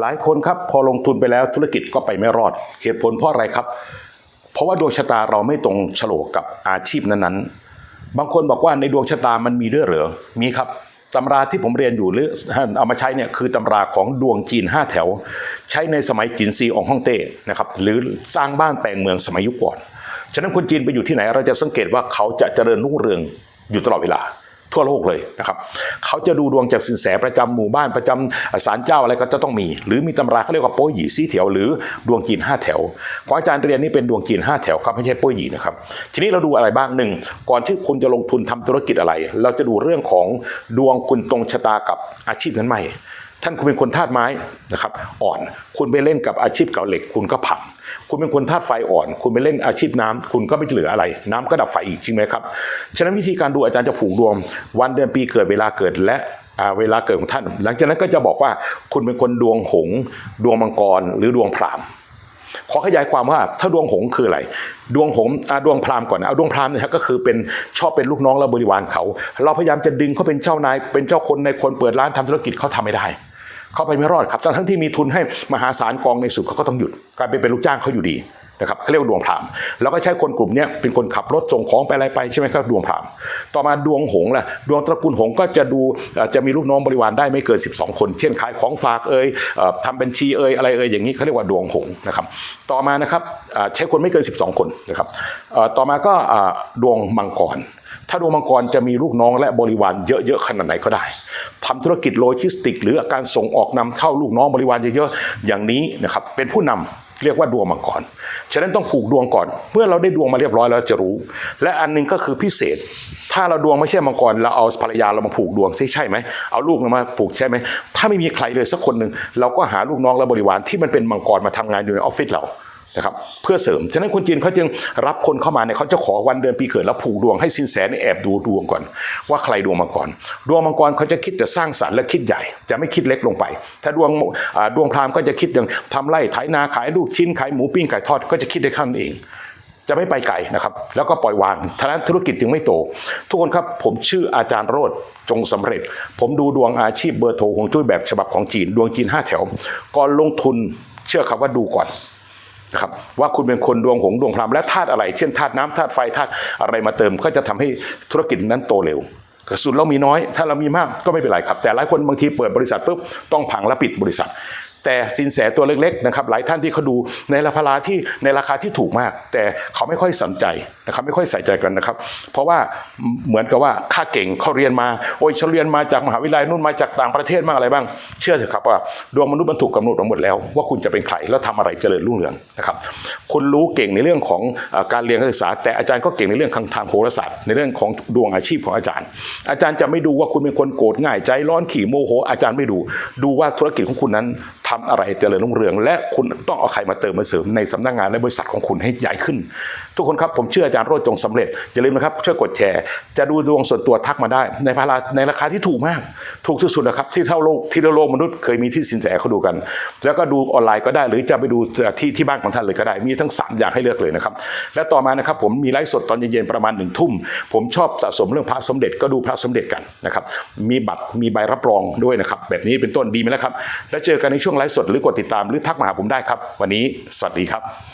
หลายคนครับพอลงทุนไปแล้วธุรกิจก็ไปไม่รอด เหตุผลเพราะอะไรครับ เพราะว่าดวงชะตาเราไม่ตรงโฉลกกับอาชีพนั้นๆ บางคนบอกว่าในดวงชะตามันมีด้วยเหรอมีครับตำราที่ผมเรียนอยู่หรือเอามาใช้เนี่ยคือตำราของดวงจีน 5 แถว ใช้ในสมัยจินซีอองฮ่องเต้นะครับหรือสร้างบ้านแปลงเมืองสมัยยุคก่อน ฉะนั้นคนจีนไปอยู่ที่ไหนเราจะสังเกตว่าเขาจะเจริญรุ่งเรืองอยู่ตลอดเวลา ทั่วโลกเลยนะครับเขาจะดูดวงจากสินแสประจำหมู่บ้านประจำศาลเจ้าอะไรก็จะต้องมี หรือมีตำราเขาเรียกว่าโป้หยี่ซี่แถวหรือดวงจีน5แถวของอาจารย์เรียนนี่เป็นดวงจีน5แถวครับไม่ใช่โป้หยี่นะครับทีนี้เราดูอะไรบ้างหนึ่งก่อนที่คุณจะลงทุนทำธุรกิจอะไร เราจะดูเรื่องของดวงคุณตรงชะตากับอาชีพนั้นไหม ท่านคุณเป็นคนธาตุไม้นะครับอ่อน คุณไปเล่นกับอาชีพเก่าเหล็ก คุณก็ผังคุณเป็นคนธาตุไฟอ่อน คุณไปเล่นอาชีพน้ำคุณก็ไม่เหลืออะไร น้ำก็ดับไฟอีกจริงไหมครับฉะนั้นวิธีการดูอาจารย์จะผูกดวงวันเดือนปีเกิดเวลาเกิดและเวลาเกิดของท่าน หลังจากนั้นก็จะบอกว่าคุณเป็นคนดวงหงส์ดวงมังกร หรือดวงพรามขอขยายความว่าถ้าดวงหงส์คืออะไร ดวงหงส์อาดวงพรามก่อนนะเอาดวงพรามเนี่ยก็คือเป็นชอบเป็นลูกน้องและบริวารเขา เราพยายามจะดึงเขาเป็นเจ้านายเป็นเจ้าคนในคนเปิดร้านทำธุรกิจเขาทำไม่ได้ เขาไปไม่รอดครับทั้งที่มีทุนให้มหาศาลกองในสุดเขาก็ต้องหยุดกลายเป็นเป็นลูกจ้างเขาอยู่ดีนะครับเขาเรียกว่าดวงพรามแล้วก็ใช้คนกลุ่มนี้เป็นคนขับรถส่งของไปอะไรไปใช่ไหมครับดวงพรามต่อมาดวงหงล่ะดวงตระกูลหงก็จะดูจะมีลูกน้องบริวารได้ไม่เกิน 12 คน เช่นขายของฝากเอ่ยเอ่อทำบัญชีเอ่ยอะไรเอ่ยอย่างนี้เขาเรียกว่าดวงหงนะครับต่อมานะครับใช้คนไม่เกิน 12 คนนะครับต่อมาก็ดวงมังกร ถ้าดวงมังกรจะมีลูกน้องและบริวารเยอะๆขนาดไหนก็ได้ทำธุรกิจโลจิสติก หรือการส่งออกนำเข้าลูกน้องบริวารเยอะๆอย่างนี้นะครับเป็นผู้นำเรียกว่าดวงมังกร ฉะนั้นต้องผูกดวงก่อน เมื่อเราได้ดวงมาเรียบร้อยแล้วจะรู้ และอันหนึงก็คือพิเศษ ถ้าเราดวงไม่ใช่มังกรเราเอาภรรยาเรามาผูกดวงใช่ไหมเอาลูกเรามาผูกใช่ไหมถ้าไม่มีใครเลยสักคนหนึ่งเราก็หาลูกน้องและบริวารที่มันเป็นมังกรมาทำงานอยู่ในออฟฟิศเรา นะครับเพื่อเสริม ฉะนั้นคนจีนเขาจึงรับคนเข้ามาเนี่ยเขาจะขอวันเดือนปีเกิดแล้วผูกดวงให้สินแสเนี่ยแอบดูดวงก่อน ว่าใครดวงมังกรดวงมังกรเขาจะคิดจะสร้างสรรค์และคิดใหญ่ จะไม่คิดเล็กลงไป ถ้าดวงดวงพราหมณ์ก็จะคิดอย่างทำไร่ไถนาขายลูกชิ้นขายหมูปิ้งไก่ทอดก็จะคิดได้ขั้นเองจะไม่ไปไกลนะครับ แล้วก็ปล่อยวางฉะนั้นธุรกิจจึงไม่โต ทุกคนครับ ผมชื่ออาจารย์โรดจงสำเร็จ ผมดูดวงอาชีพเบอร์โทรของจุ้ยแบบฉบับของจีน ดวงจีนห้าแถว ก่อนลงทุนเชื่อครับว่าดูก่อน ครับว่าคุณเป็นคนดวงหงดวงพรามและธาตุอะไร เช่นธาตุน้ำธาตุไฟธาตุอะไรมาเติม ก็จะทำให้ธุรกิจนั้นโตเร็วกระสุนเรามีน้อย ถ้าเรามีมากก็ไม่เป็นไรครับ แต่หลายคนบางทีเปิดบริษัทปุ๊บต้องพังและปิดบริษัท แต่สินแสตัวเล็กๆนะครับหลายท่านที่เขาดูในราคาที่ในราคาที่ถูกมาก แต่เขาไม่ค่อยสนใจนะครับไม่ค่อยใส่ใจกันนะครับ เพราะว่าเหมือนกับว่าค่าเก่งเขาเรียนมาโอ้ยฉันเรียนมาจากมหาวิทยาลัยนู่นมาจากต่างประเทศบ้างอะไรบ้าง เชื่อเถอะครับว่าดวงมนุษย์มันถูกกำหนดมาหมดแล้ว ว่าคุณจะเป็นใครแล้วทำอะไรเจริญรุ่งเรืองนะครับคุณรู้เก่งในเรื่องของการเรียนการศึกษา แต่อาจารย์ก็เก่งในเรื่องทางทางโหราศาสตร์ในเรื่องของดวงอาชีพของอาจารย์ อาจารย์จะไม่ดูว่าคุณเป็นคนโกรธง่ายใจร้อนขี่โมโหอาจารย์ไม่ดู ดูว่าธุรกิจของคุณนั้นททำอะไรเจริญรุ่งเรือง และคุณต้องเอาใครมาเติมมาเสริมในสำนักงานและบริษัทของคุณให้ใหญ่ขึ้น ทุกคนครับผมเชื่ออาจารย์โรจน์จงสำเร็จ อย่าลืมนะครับช่วยกดแชร์ จะดูดวงส่วนตัวทักมาได้ ในพาราในราคาที่ถูกมาก ถูกที่สุดนะครับที่เท่าโลกที่โลกมนุษย์เคยมีที่สินแสเขาดูกัน แล้วก็ดูออนไลน์ก็ได้ หรือจะไปดูที่ที่บ้านของท่านเลยก็ได้ มีทั้ง 3 อย่างให้เลือกเลยนะครับและต่อมานะครับผมมีไลฟ์สดตอนเย็นๆประมาณหนึ่งทุ่มผมชอบสะสมเรื่องพระสมเด็จก็ดูพระสมเด็จกันนะครับมีบัตรมีใบรับรองด้วยนะครับแบบนี้เป็นต้นดีไหมล่ะครับแล้วเจอกันในช่วงไลฟ์สดหรือกดติดตามหรือทักมาหาผมได้ครับ วันนี้สวัสดีครับ